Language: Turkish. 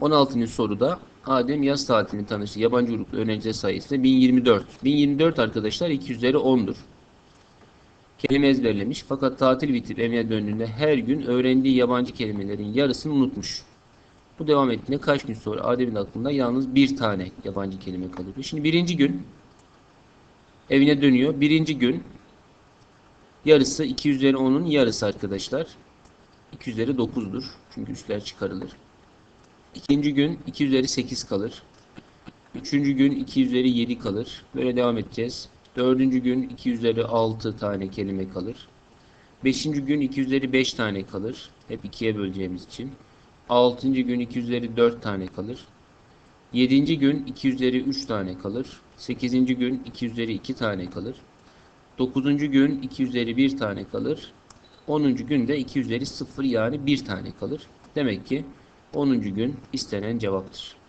16. soruda Adem yaz tatilini tanıştı. Yabancı uyruklu öğrenciler sayısı 1024. 1024 arkadaşlar 2 üzeri 10'dur. Kelime ezberlemiş fakat tatil bitip evine döndüğünde her gün öğrendiği yabancı kelimelerin yarısını unutmuş. Bu devam ettiğinde kaç gün sonra Adem'in aklında yalnız bir tane yabancı kelime kalıyor. Şimdi birinci gün evine dönüyor. Birinci gün yarısı 2 üzeri 10'un yarısı arkadaşlar. 2 üzeri 9'dur. Çünkü üstler çıkarılır. İkinci gün 2 üzeri 8 kalır. Üçüncü gün 2 üzeri 7 kalır. Böyle devam edeceğiz. Dördüncü gün 2 üzeri 6 tane kelime kalır. Beşinci gün 2 üzeri 5 tane kalır. Hep ikiye böleceğimiz için. Altıncı gün 2 üzeri 4 tane kalır. Yedinci gün 2 üzeri 3 tane kalır. Sekizinci gün 2 üzeri 2 tane kalır. Dokuzuncu gün 2 üzeri 1 tane kalır. 10. günde 2 üzeri 0 yani 1 tane kalır. Demek ki 10. gün istenen cevaptır.